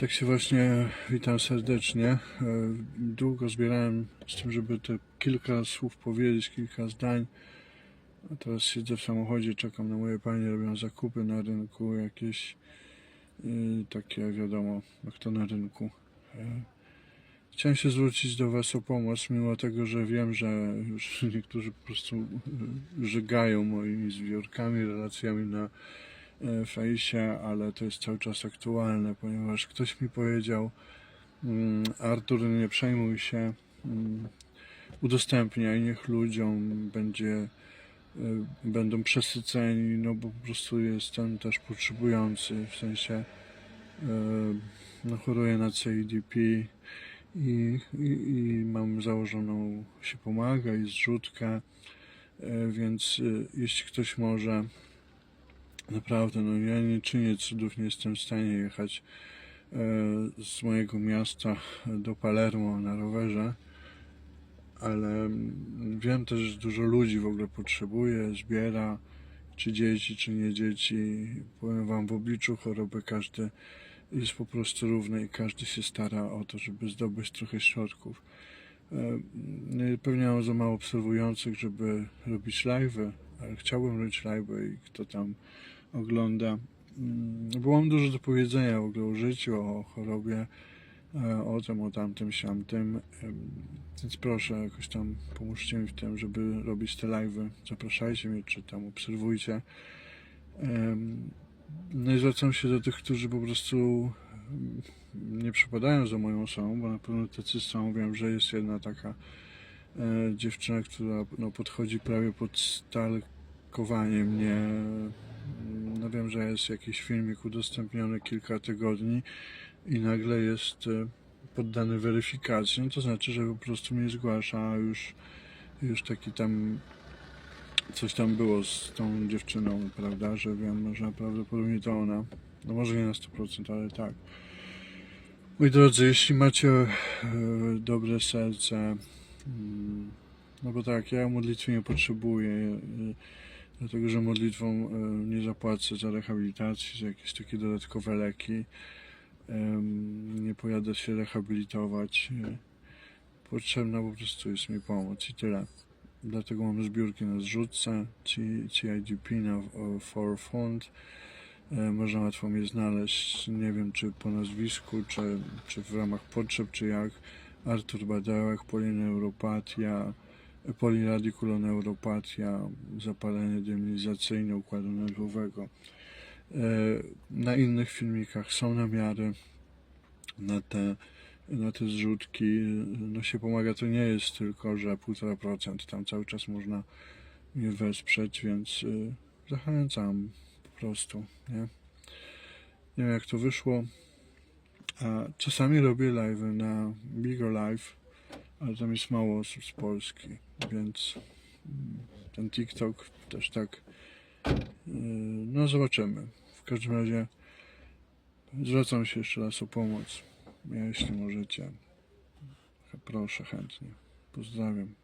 Tak się właśnie witam serdecznie. E, Długo zbierałem z tym, żeby te kilka słów powiedzieć, kilka zdań. A teraz siedzę w samochodzie, czekam na moje panie, robią zakupy na rynku, jakieś y, takie wiadomo, jak to na rynku. E, Chciałem się zwrócić do Was o pomoc, mimo tego, że wiem, że już niektórzy po prostu y, żygają moimi zbiorkami, relacjami na e, fejsie, ale to jest cały czas aktualne, ponieważ ktoś mi powiedział, mm, Artur, nie przejmuj się, mm, udostępniaj, niech ludziom będzie, e, będą przesyceni, no bo po prostu jestem też potrzebujący, w sensie e, no, choruję na CIDP i, i, i mam założoną się pomaga i zrzutkę, więc jeśli ktoś może, Naprawdę, no ja nie czynię cudów, nie jestem w stanie jechać e, z mojego miasta do Palermo na rowerze, ale mm, wiem też, że dużo ludzi w ogóle potrzebuje, zbiera, czy dzieci, czy nie dzieci. Powiem Wam, w obliczu choroby każdy jest po prostu równy i każdy się stara o to, żeby zdobyć trochę środków. E, no Pewnie mam za mało obserwujących, żeby robić live'y, ale chciałbym robić live'y i kto tam ogląda. Mm, Bo mam dużo do powiedzenia w ogóle o życiu, o chorobie, e, o tym, o tamtym, siamtym. Więc proszę, jakoś tam pomóżcie mi w tym, żeby robić te live'y. Zapraszajcie mnie, czy tam obserwujcie. No i zwracam się do tych, którzy po prostu mm, nie przypadają za moją osobą, bo na pewno tacy są. Wiem, że jest jedna taka e, dziewczyna, która no, podchodzi prawie pod stalkowanie mnie. Wiem, że jest jakiś filmik udostępniony kilka tygodni i nagle jest e, poddany weryfikacji. No to znaczy, że po prostu mnie zgłasza, już, już taki tam coś tam było z tą dziewczyną, prawda, że wiem, że prawdopodobnie to ona. No może nie na 100%, ale tak. Moi drodzy, jeśli macie e, dobre serce, mm, no bo tak, ja modlitwy nie potrzebuję, e, dlatego że modlitwą nie zapłacę za rehabilitację, za jakieś takie dodatkowe leki. Nie pojadę się rehabilitować. Potrzebna po prostu jest mi pomoc i tyle. Dlatego mam zbiórki na zrzutce, ci- CIDP na For Fund. Można łatwo mnie znaleźć, nie wiem czy po nazwisku, czy, czy w ramach potrzeb, czy jak. Artur Badełek, polineuropatia, e, poliradikuloneuropatia, zapalenie demilizacyjne układu nerwowego. E, Na innych filmikach są namiary na te, na te zrzutki. No się pomaga, to nie jest tylko, że 1,5%, tam cały czas można mnie wesprzeć, więc y, zachęcam po prostu, nie? Nie wiem jak to wyszło, a czasami robię live na Bigger Live, ale tam jest mało osób z Polski, więc mm, ten TikTok też tak, y, no zobaczymy. W każdym razie zwracam się jeszcze raz o pomoc, jeśli możecie, proszę chętnie. Pozdrawiam.